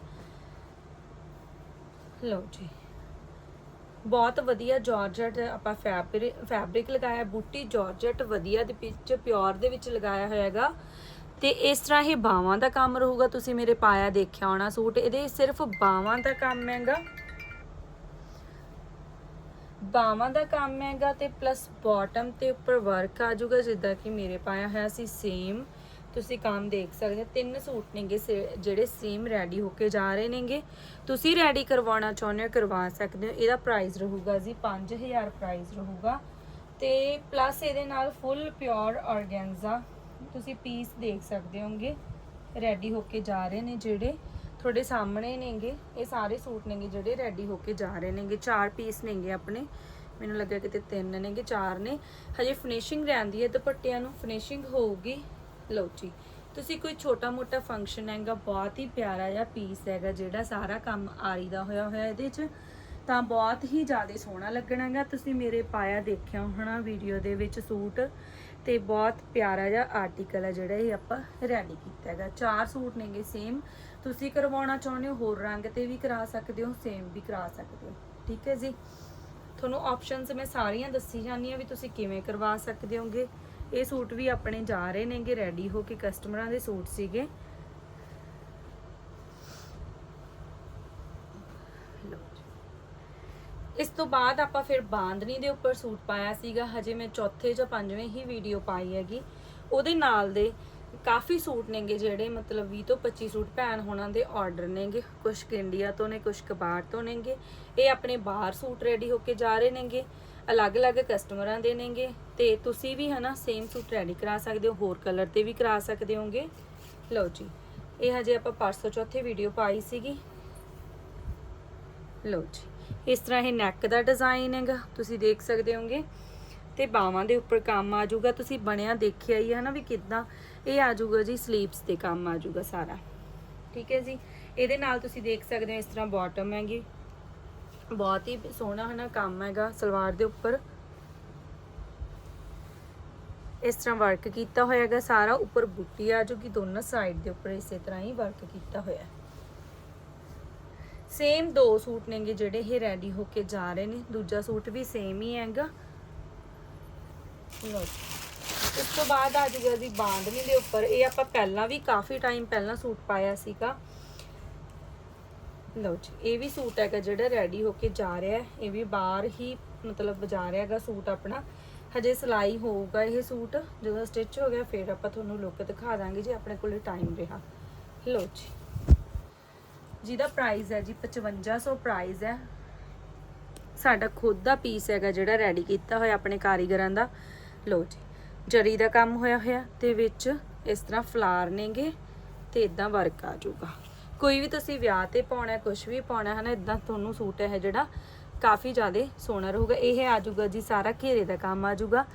ਲਓ ਜੀ। ਬਹੁਤ ਵਧੀਆ ਜਾਰਜਟ ਆਪਾਂ ਫੈਬਰਿਕ ਫੈਬਰਿਕ ਲਗਾਇਆ, ਬੂਟੀ ਜਾਰਜਟ ਵਧੀਆ ਦੇ ਵਿੱਚ ਪਿਓਰ ਦੇ ਵਿੱਚ ਲਗਾਇਆ ਹੋਇਆ ਹੈਗਾ। ਤੇ ਇਸ ਤਰ੍ਹਾਂ ਇਹ ਬਾਵਾਂ ਦਾ ਕੰਮ ਰਹੂਗਾ, ਤੁਸੀਂ ਮੇਰੇ ਪਾਇਆ ਦੇਖਿਆ ਹੋਣਾ ਸੂਟ। ਇਹਦੇ ਸਿਰਫ ਬਾਵਾਂ ਦਾ ਕੰਮ ਹੈਗਾ। ਬਾਵਾਂ ਦਾ ਕੰਮ ਹੈਗਾ ਤੇ ਪਲੱਸ ਬਾਟਮ ਤੇ ਉੱਪਰ ਵਰਕ ਆ ਜਾਊਗਾ, ਜਿੱਦਾਂ ਕਿ ਮੇਰੇ ਪਾਇਆ ਹੋਇਆ ਸੀ ਸੇਮ ਤੁਸੀਂ ਕੰਮ ਦੇਖ ਸਕਦੇ ਹੋ, ਤਿੰਨ ਸੂਟ ਨੇਗੇ ਸੇ- ਜਿਹੜੇ ਸੇਮ ਰੈਡੀ ਹੋ ਕੇ ਜਾ ਰਹੇ ਨੇਗੇ। ਤੁਸੀਂ ਰੈਡੀ ਕਰਵਾਉਣਾ ਚਾਹੁੰਦੇ ਹੋ, ਕਰਵਾ ਸਕਦੇ ਹੋ। ਇਹਦਾ ਪ੍ਰਾਈਸ ਰਹੂਗਾ ਜੀ 5000 ਪ੍ਰਾਈਸ ਰਹੂਗਾ। ਤੇ ਪਲੱਸ ਇਹਦੇ ਨਾਲ ਫੁੱਲ ਪਿਓਰ ਆਰਗੈਂਜ਼ਾ ਤੁਸੀਂ ਪੀਸ ਦੇਖ ਸਕਦੇ ਹੋਗੇ। ਰੈਡੀ ਹੋ ਕੇ ਜਾ ਰਹੇ ਨੇ ਜਿਹੜੇ। ਤੁਹਾਡੇ ਸਾਹਮਣੇ ਨੇਗੇ, ਇਹ ਸਾਰੇ ਸੂਟ ਨੇਗੇ ਜਿਹੜੇ ਰੈਡੀ ਹੋ ਕੇ ਜਾ ਰਹੇ ਨੇਗੇ। ਚਾਰ ਪੀਸ ਨੇਗੇ ਆਪਣੇ। ਮੈਨੂੰ ਲੱਗਿਆ ਕਿਤੇ ਤਿੰਨ ਨੇਗੇ, ਚਾਰ ਨੇ। ਹਜੇ ਫਿਨਿਸ਼ਿੰਗ ਰਹਿੰਦੀ ਹੈ, ਦੁਪੱਟਿਆਂ ਨੂੰ ਫਿਨਿਸ਼ਿੰਗ ਹੋਊਗੀ। ਲਓ ਜੀ। ਤੁਸੀਂ ਕੋਈ ਛੋਟਾ ਮੋਟਾ ਫੰਕਸ਼ਨ ਹੈਗਾ, ਬਹੁਤ ਹੀ ਪਿਆਰਾ ਜਿਹਾ ਪੀਸ ਹੈਗਾ ਜਿਹੜਾ ਸਾਰਾ ਕੰਮ ਆਰੀ ਦਾ ਹੋਇਆ ਹੋਇਆ ਇਹਦੇ 'ਚ। ਤਾਂ ਬਹੁਤ ਹੀ ਜ਼ਿਆਦਾ ਸੋਹਣਾ ਲੱਗਣਾਗਾ ਤੁਸੀਂ ਮੇਰੇ ਪਾਇਆ ਦੇਖਿਆ ਹੋਣਾ ਵੀਡੀਓ ਦੇ ਵਿੱਚ ਸੂਟ। ਤੇ ਬਹੁਤ ਪਿਆਰਾ ਜਿਹਾ ਆਰਟੀਕਲ ਹੈ ਜਿਹੜਾ ਇਹ ਆਪਾਂ ਰੈਡੀ ਕੀਤਾ ਹੈਗਾ। ਚਾਰ ਸੂਟ ਨੇਗੇ ਸੇਮ ਤੁਸੀਂ ਕਰਵਾਉਣਾ ਚਾਹੁੰਦੇ ਹੋ, ਹੋਰ ਰੰਗ ਤੇ ਵੀ ਕਰਾ ਸਕਦੇ ਹੋ ਸੇਮ ਵੀ ਕਰਾ ਸਕਦੇ ਹੋ। ਠੀਕ ਹੈ ਜੀ। ਤੁਹਾਨੂੰ ਆਪਸ਼ਨਸ ਮੈਂ ਸਾਰੀਆਂ ਦੱਸੀ ਜਾਂਦੀ ਆ ਵੀ ਤੁਸੀਂ ਕਿਵੇਂ ਕਰਵਾ ਸਕਦੇ ਹੋਗੇ। ਇਹ ਸੂਟ ਵੀ ਆਪਣੇ ਜਾ ਰਹੇ ਨੇਗੇ ਰੈਡੀ ਹੋ ਕੇ ਕਸਟਮਰਾਂ ਦੇ ਸੂਟ ਸੀਗੇ। ਇਸ ਤੋਂ ਬਾਅਦ ਆਪਾਂ ਫਿਰ ਬਾਂਦਨੀ ਦੇ ਉੱਪਰ ਸੂਟ ਪਾਇਆ ਸੀਗਾ। ਹਜੇ ਮੈਂ ਚੌਥੇ ਜਾਂ ਪੰਜਵੇਂ ਹੀ ਵੀਡੀਓ ਪਾਈ ਹੈਗੀ। ਉਹਦੇ ਨਾਲ ਦੇ ਕਾਫੀ ਸੂਟ ਨੇਗੇ ਜਿਹੜੇ, ਮਤਲਬ 20 ਤੋਂ 25 ਸੂਟ ਭੈਣ ਹੋਣਾ ਦੇ ਆਰਡਰ ਨੇਗੇ। ਕੁਝ ਇੰਡੀਆ ਤੋਂ ਨੇ ਕੁਝ ਕਬਾੜ ਤੋਂ ਨੇਗੇ। ਇਹ ਆਪਣੇ ਬਾਹਰ ਸੂਟ ਰੈਡੀ ਹੋ ਕੇ ਜਾ ਰਹੇ ਨੇਗੇ। ਅਲੱਗ-ਅਲੱਗ ਕਸਟਮਰਾਂ ਦੇ ਨੇਗੇ ਤੇ ਤੁਸੀਂ ਵੀ ਹਨਾ ਸੇਮ ਸੂਟ ਰੈਡੀ ਕਰਾ ਸਕਦੇ ਹੋ, ਹੋਰ ਕਲਰ ਤੇ ਵੀ ਕਰਾ ਸਕਦੇ ਹੋਗੇ। ਲਓ ਜੀ, ਇਹ ਹਜੇ ਆਪਾਂ ਪਰਸੋਂ ਚੌਥੇ ਵੀਡੀਓ ਪਾਈ ਸੀਗੀ। ਲਓ ਜੀ, ਇਸ ਤਰ੍ਹਾਂ ਇਹ ਨੈਕ ਦਾ ਡਿਜ਼ਾਈਨ ਹੈਗਾ, ਤੁਸੀਂ ਦੇਖ ਸਕਦੇ ਹੋਗੇ। ਤੇ ਬਾਹਾਂ ਦੇ ਉੱਪਰ ਕੰਮ ਆ ਜਾਊਗਾ, ਤੁਸੀਂ ਬਣਿਆ ਦੇਖਿਆ ਹੀ ਹੈ ਨਾ ਵੀ ਕਿਦਾਂ ਇਹ ਆ ਜਾਊਗਾ ਜੀ ਸਲੀਵਸ ਤੇ ਕੰਮ ਆ ਜਾਊਗਾ ਸਾਰਾ। ਠੀਕ ਹੈ ਜੀ, ਇਹਦੇ ਨਾਲ ਤੁਸੀਂ ਦੇਖ ਸਕਦੇ ਹੋ ਇਸ ਤਰ੍ਹਾਂ ਬਾਟਮ ਹੈਗੀ। ਬਹੁਤ ਹੀ ਸੋਹਣਾ ਹਨਾ ਕੰਮ ਹੈਗਾ ਸਲਵਾਰ ਦੇ ਉੱਪਰ। ਇਸ ਤਰ੍ਹਾਂ ਵਰਕ ਕੀਤਾ ਹੋਇਆ ਹੈਗਾ, ਸਾਰਾ ਉੱਪਰ ਬੁੱਟੀ ਆ ਜਾਊਗੀ ਦੋਨੋਂ ਸਾਈਡ ਦੇ ਉੱਪਰ ਇਸੇ ਤਰ੍ਹਾਂ ਹੀ ਵਰਕ ਕੀਤਾ ਹੋਇਆ। ਹੈ ਸੇਮ ਦੋ ਸੂਟ ਨੇਗੇ ਜਿਹੜੇ ਇਹ ਰੈਡੀ ਹੋ ਕੇ ਜਾ ਰਹੇ ਨੇ, ਦੂਜਾ ਸੂਟ ਵੀ ਸੇਮ ਹੀ ਹੈਗਾ। ਲਓ ਉਸ ਤੋਂ ਬਾਅਦ ਆ ਜਾਊਗਾ ਜੀ ਬਾਂਦਨੀ ਦੇ ਉੱਪਰ, ਇਹ ਆਪਾਂ ਪਹਿਲਾਂ ਵੀ ਕਾਫੀ ਟਾਈਮ ਪਹਿਲਾਂ ਸੂਟ ਪਾਇਆ ਸੀਗਾ। ਲਓ ਜੀ, ਇਹ ਵੀ ਸੂਟ ਹੈਗਾ ਜਿਹੜਾ ਰੈਡੀ ਹੋ ਕੇ ਜਾ ਰਿਹਾ ਇਹ ਵੀ ਬਾਹਰ ਹੀ ਮਤਲਬ ਜਾ ਰਿਹਾ ਹੈਗਾ ਸੂਟ ਆਪਣਾ। ਹਜੇ ਸਿਲਾਈ ਹੋਊਗਾ ਇਹ ਸੂਟ। ਜਦੋਂ ਸਟਿਚ ਹੋ ਗਿਆ, ਫਿਰ ਆਪਾਂ ਤੁਹਾਨੂੰ ਲੁੱਕ ਦਿਖਾ ਦਾਂਗੇ ਜੀ ਆਪਣੇ ਕੋਲੇ ਟਾਈਮ ਰਿਹਾ। ਲਓ ਜੀ। ਜਿਹਦਾ ਪ੍ਰਾਈਸ ਹੈ ਜੀ 5500 ਪ੍ਰਾਈਸ ਹੈ। ਸਾਡਾ ਖੁਦ ਦਾ ਪੀਸ ਹੈਗਾ ਜਿਹੜਾ ਰੈਡੀ ਕੀਤਾ ਹੋਇਆ ਆਪਣੇ ਕਾਰੀਗਰਾਂ ਦਾ। ਲੋ ਜੀ, ਜਰੀ ਦਾ ਕੰਮ ਹੋਇਆ ਹੋਇਆ ਤੇ ਵਿੱਚ ਇਸ ਤਰ੍ਹਾਂ ਫਲਾਰ ਨੇਗੇ ਤੇ ਇਦਾਂ ਵਰਕ ਆ ਜਾਊਗਾ। ਕੋਈ ਵੀ ਤੁਸੀਂ ਵਿਆਹ ਤੇ ਪਾਉਣਾ ਕੁਝ ਵੀ ਪਾਉਣਾ ਹੈ ਨਾ ਇਦਾਂ ਤੁਹਾਨੂੰ ਸੂਟ ਹੈ ਜਿਹੜਾ ਕਾਫੀ ਜ਼ਿਆਦਾ ਸੋਹਣਾ ਰਹੂਗਾ। ਇਹ ਆ ਜਾਊਗਾ ਜੀ ਸਾਰਾ ਘੇਰੇ ਦਾ ਕੰਮ ਆ ਜਾਊਗਾ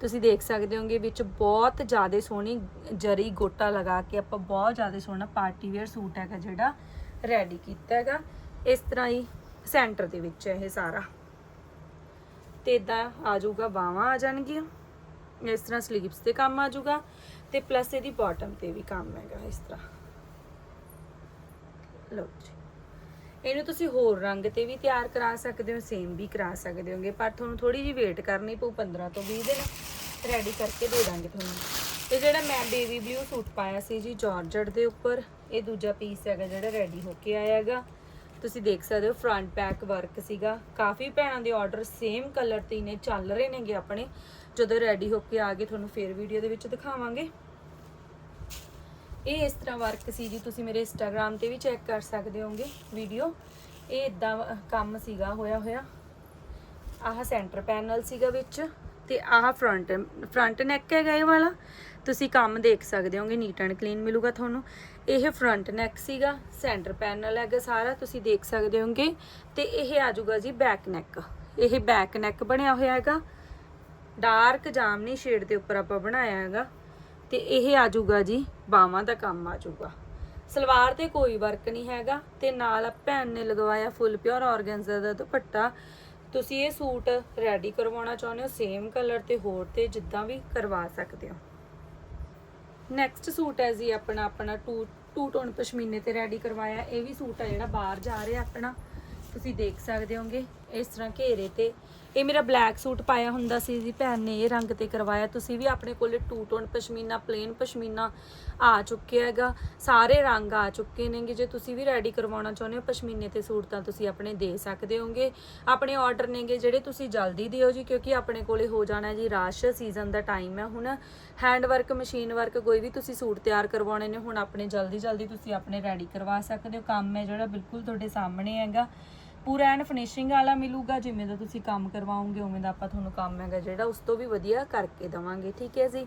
ਤੁਸੀਂ ਦੇਖ ਸਕਦੇ ਹੋਗੇ ਵਿੱਚ ਬਹੁਤ ਜ਼ਿਆਦਾ ਸੋਹਣੀ ਜਰੀ ਗੋਟਾ ਲਗਾ ਕੇ ਆਪਾਂ ਬਹੁਤ ਜ਼ਿਆਦਾ ਸੋਹਣਾ ਪਾਰਟੀ ਵੇਅਰ ਸੂਟ ਹੈਗਾ ਜਿਹੜਾ ਰੈਡੀ ਕੀਤਾ ਹੈਗਾ। ਇਸ ਤਰ੍ਹਾਂ ਹੀ ਸੈਂਟਰ ਦੇ ਵਿੱਚ ਹੈ ਇਹ ਸਾਰਾ। ਤੇ ਇਦਾਂ ਆ ਜਾਊਗਾ ਬਾਹਾਂ ਆ ਜਾਣਗੀਆਂ। ਇਸ ਤਰ੍ਹਾਂ ਸਲੀਵਸ ਤੇ ਕੰਮ ਆ ਜਾਊਗਾ ਤੇ ਪਲੱਸ ਇਹਦੀ ਬਾਟਮ ਤੇ ਵੀ ਕੰਮ ਹੈਗਾ ਇਸ ਤਰ੍ਹਾਂ। ਲਓ ਜੀ। ਇਹਨੂੰ ਤੁਸੀਂ ਹੋਰ ਰੰਗ ਤੇ ਵੀ ਤਿਆਰ ਕਰਾ ਸਕਦੇ ਹੋ ਸੇਮ ਵੀ ਕਰਾ ਸਕਦੇ ਹੋਗੇ, ਪਰ ਤੁਹਾਨੂੰ ਥੋੜੀ ਜਿਹੀ ਵੇਟ ਕਰਨੀ ਪਊ 15 ਤੋਂ 20 ਦਿਨ। ਰੈਡੀ ਕਰਕੇ ਦੇ ਦਾਂਗੇ ਤੁਹਾਨੂੰ। ਤੇ ਜਿਹੜਾ ਮੈਂ ਬੇਬੀ ਬਲੂ ਸੂਟ ਪਾਇਆ ਸੀ ਜੀ ਜਾਰਜਟ ਦੇ ਉੱਪਰ, ਇਹ ਦੂਜਾ ਪੀਸ ਹੈਗਾ ਜਿਹੜਾ ਰੈਡੀ ਹੋ ਕੇ ਆਇਆ ਹੈਗਾ। ਤੁਸੀਂ ਦੇਖ ਸਕਦੇ ਹੋ ਫਰੰਟ ਪੈਕ ਵਰਕ ਸੀਗਾ। ਕਾਫੀ ਭੈਣਾਂ ਦੇ ਆਰਡਰ ਸੇਮ ਕਲਰ ਤੇ ਹੀ ਨੇ, ਚੱਲ ਰਹੇ ਨੇਗੇ ਆਪਣੇ। ਜਦੋਂ ਰੈਡੀ ਹੋ ਕੇ ਆ ਗਏ, ਤੁਹਾਨੂੰ ਫੇਰ ਵੀਡੀਓ ਦੇ ਵਿੱਚ ਦਿਖਾਵਾਂਗੇ। ਇਹ ਇਸ ਤਰ੍ਹਾਂ ਵਰਕ ਸੀ ਜੀ, ਤੁਸੀਂ ਮੇਰੇ ਇੰਸਟਾਗ੍ਰam ਤੇ ਵੀ ਚੈੱਕ ਕਰ ਸਕਦੇ ਹੋਗੇ ਵੀਡੀਓ ਇਹ ਇਦਾਂ ਕੰਮ ਸੀਗਾ, ਹੋਇਆ ਹੋਇਆ। ਆਹ ਸੈਂਟਰ ਪੈਨਲ ਸੀਗਾ ਵਿੱਚ ਤੇ ਆਹ ਫਰੰਟ ਫਰੰਟ ਨੈਕ ਹੈਗਾ ਇਹ ਵਾਲਾ। ਤੁਸੀਂ ਕੰਮ ਦੇਖ ਸਕਦੇ ਹੋਗੇ ਨੀਟ ਐਂਡ ਕਲੀਨ ਮਿਲੂਗਾ ਤੁਹਾਨੂੰ। ਇਹ ਫਰੰਟ ਨੈਕ ਸੀਗਾ ਸੈਂਟਰ ਪੈਨਲ ਹੈਗਾ ਸਾਰਾ, ਤੁਸੀਂ ਦੇਖ ਸਕਦੇ ਹੋਗੇ ਤੇ ਇਹ ਆ ਜਾਊਗਾ ਜੀ ਬੈਕ ਨੈਕ ਇਹ ਬੈਕ ਨੈਕ ਬਣਿਆ ਹੋਇਆ ਹੈਗਾ। ਡਾਰਕ ਜਾਮਨੀ ਸ਼ੇਡ ਦੇ ਉੱਪਰ ਆਪਾਂ ਬਣਾਇਆ ਹੈਗਾ। ਤੇ ਇਹ ਆ ਜਾਊਗਾ ਜੀ, ਬਾਹਾਂ ਦਾ ਕੰਮ ਆ ਜਾਊਗਾ। ਸਲਵਾਰ ਤੇ ਕੋਈ ਵਰਕ ਨਹੀਂ ਹੈਗਾ ਤੇ ਨਾਲ ਭੈਣ ਨੇ ਲਗਵਾਇਆ ਫੁੱਲ ਪਿਓਰ ਆਰਗੈਂਜ਼ਾ ਦਾ ਦੁਪੱਟਾ। ਤੁਸੀਂ ਇਹ ਸੂਟ ਰੈਡੀ ਕਰਵਾਉਣਾ ਚਾਹੁੰਦੇ ਹੋ, ਸੇਮ ਕਲਰ ਤੇ ਹੋਰ ਤੇ ਜਿੱਦਾਂ ਵੀ ਕਰਵਾ ਸਕਦੇ ਹੋ। ਨੈਕਸਟ ਸੂਟ ਹੈ ਜੀ ਆਪਣਾ ਆਪਣਾ ਟੂ ਟੂ ਟੋਨ ਪਸ਼ਮੀਨੇ ਤੇ ਰੈਡੀ ਕਰਵਾਇਆ। ਇਹ ਵੀ ਸੂਟ ਆ ਜਿਹੜਾ ਬਾਹਰ ਜਾ ਰਿਹਾ ਆਪਣਾ। ਤੁਸੀਂ ਦੇਖ ਸਕਦੇ ਹੋਗੇ, ਇਸ ਤਰ੍ਹਾਂ ਘੇਰੇ ਤੇ ਇਹ ਮੇਰਾ ਬਲੈਕ ਸੂਟ ਪਾਇਆ ਹੁੰਦਾ ਸੀ ਜੀ, ਭੈਣ ਨੇ ਇਹ ਰੰਗ ਤੇ ਕਰਵਾਇਆ। ਤੁਸੀਂ ਵੀ ਆਪਣੇ ਕੋਲੇ two tone pashmina plain pashmina ਆ ਚੁੱਕਿਆ ਹੈਗਾ। ਸਾਰੇ ਰੰਗ ਆ ਚੁੱਕੇ ਨੇਗੇ। ਜੇ ਤੁਸੀਂ ਵੀ ਰੈਡੀ ਕਰਵਾਉਣਾ ਚਾਹੁੰਦੇ ਹੋ ਪਸ਼ਮੀਨੇ ਤੇ ਸੂਟ, ਤਾਂ ਤੁਸੀਂ ਆਪਣੇ ਦੇ ਸਕਦੇ ਹੋਗੇ। ਆਪਣੇ ਆਰਡਰ ਨੇਗੇ ਜਿਹੜੇ ਤੁਸੀਂ ਜਲਦੀ ਦਿਓ ਜੀ, ਕਿਉਂਕਿ ਆਪਣੇ ਕੋਲੇ ਹੋ ਜਾਣਾ ਜੀ ਰਸ਼ ਸੀਜ਼ਨ ਦਾ ਟਾਈਮ ਹੈ ਹੁਣ। ਹੈਂਡ ਵਰਕ ਮਸ਼ੀਨ ਵਰਕ ਕੋਈ ਵੀ ਤੁਸੀਂ ਸੂਟ ਤਿਆਰ ਕਰਵਾਉਣੇ ਨੇ, ਹੁਣ ਆਪਣੇ ਜਲਦੀ ਜਲਦੀ ਤੁਸੀਂ ਆਪਣੇ ਰੈਡੀ ਕਰਵਾ ਸਕਦੇ ਹੋ। ਕੰਮ ਹੈ ਜਿਹੜਾ ਬਿਲਕੁਲ ਤੁਹਾਡੇ ਸਾਹਮਣੇ ਹੈਗਾ। ਪੂਰਾ ਐਨ ਫਿਨਿਸ਼ਿੰਗ ਵਾਲਾ ਮਿਲੂਗਾ, ਜਿਵੇਂ ਦਾ ਤੁਸੀਂ ਕੰਮ ਕਰਵਾਓਗੇ ਉਵੇਂ ਦਾ ਆਪਾਂ ਤੁਹਾਨੂੰ ਕੰਮ ਹੈਗਾ ਜਿਹੜਾ, ਉਸ ਤੋਂ ਵੀ ਵਧੀਆ ਕਰਕੇ ਦਵਾਂਗੇ, ਠੀਕ ਹੈ ਜੀ?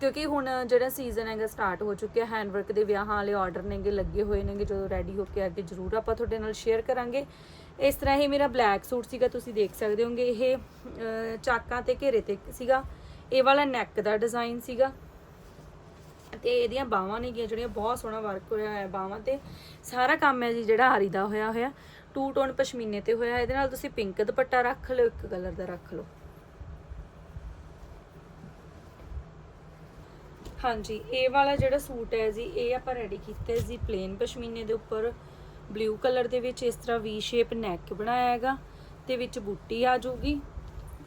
ਕਿਉਂਕਿ ਹੁਣ ਜਿਹੜਾ ਸੀਜ਼ਨ ਹੈਗਾ ਸਟਾਰਟ ਹੋ ਚੁੱਕਿਆ ਹੈਂਡ ਵਰਕ ਦੇ ਵਿਆਹਾਂ ਵਾਲੇ ਆਰਡਰ ਨੇਗੇ, ਲੱਗੇ ਹੋਏ ਨੇਗੇ, ਜਦੋਂ ਰੈਡੀ ਹੋ ਕੇ ਅੱਗੇ ਜ਼ਰੂਰ ਆਪਾਂ ਤੁਹਾਡੇ ਨਾਲ ਸ਼ੇਅਰ ਕਰਾਂਗੇ। ਇਸ ਤਰ੍ਹਾਂ ਇਹ ਮੇਰਾ ਬਲੈਕ ਸੂਟ ਸੀਗਾ, ਤੁਸੀਂ ਦੇਖ ਸਕਦੇ ਹੋਗੇ, ਇਹ ਚਾਕਾਂ ਤੇ ਘੇਰੇ ਤੇ ਸੀਗਾ। ਇਹ ਵਾਲਾ ਨੈਕ ਦਾ ਡਿਜ਼ਾਈਨ ਸੀਗਾ। ਤੇ ਇਹਦੀਆਂ ਬਾਹਾਂ ਨੇਗੀਆਂ ਜਿਹੜੀਆਂ ਬਹੁਤ ਸੋਹਣਾ ਵਰਕ ਹੋਇਆ ਹੋਇਆ ਬਾਹਾਂ ਤੇ। ਸਾਰਾ ਕੰਮ ਹੈ ਜੀ ਜਿਹੜਾ ਆਰੀ ਦਾ ਹੋਇਆ ਹੋਇਆ। ਟੂ ਟੋਨ ਪਸ਼ਮੀਨੇ ਤੇ ਹੋਇਆ, ਇਹਦੇ ਨਾਲ ਤੁਸੀਂ ਪਿੰਕ ਦੁਪੱਟਾ ਰੱਖ ਲਓ, ਇੱਕ ਕਲਰ ਦਾ ਰੱਖ ਲਓ। ਹਾਂਜੀ, ਇਹ ਵਾਲਾ ਜਿਹੜਾ ਸੂਟ ਹੈ ਜੀ, ਇਹ ਆਪਾਂ ਰੈਡੀ ਕੀਤਾ ਜੀ ਪਲੇਨ ਪਸ਼ਮੀਨੇ ਦੇ ਉੱਪਰ। ਬਲੂ ਕਲਰ ਦੇ ਵਿੱਚ ਇਸ ਤਰ੍ਹਾਂ ਵੀ ਸ਼ੇਪ ਨੈਕ ਬਣਾਇਆ ਹੈਗਾ, ਤੇ ਵਿੱਚ ਬੂਟੀ ਆ ਜਾਊਗੀ।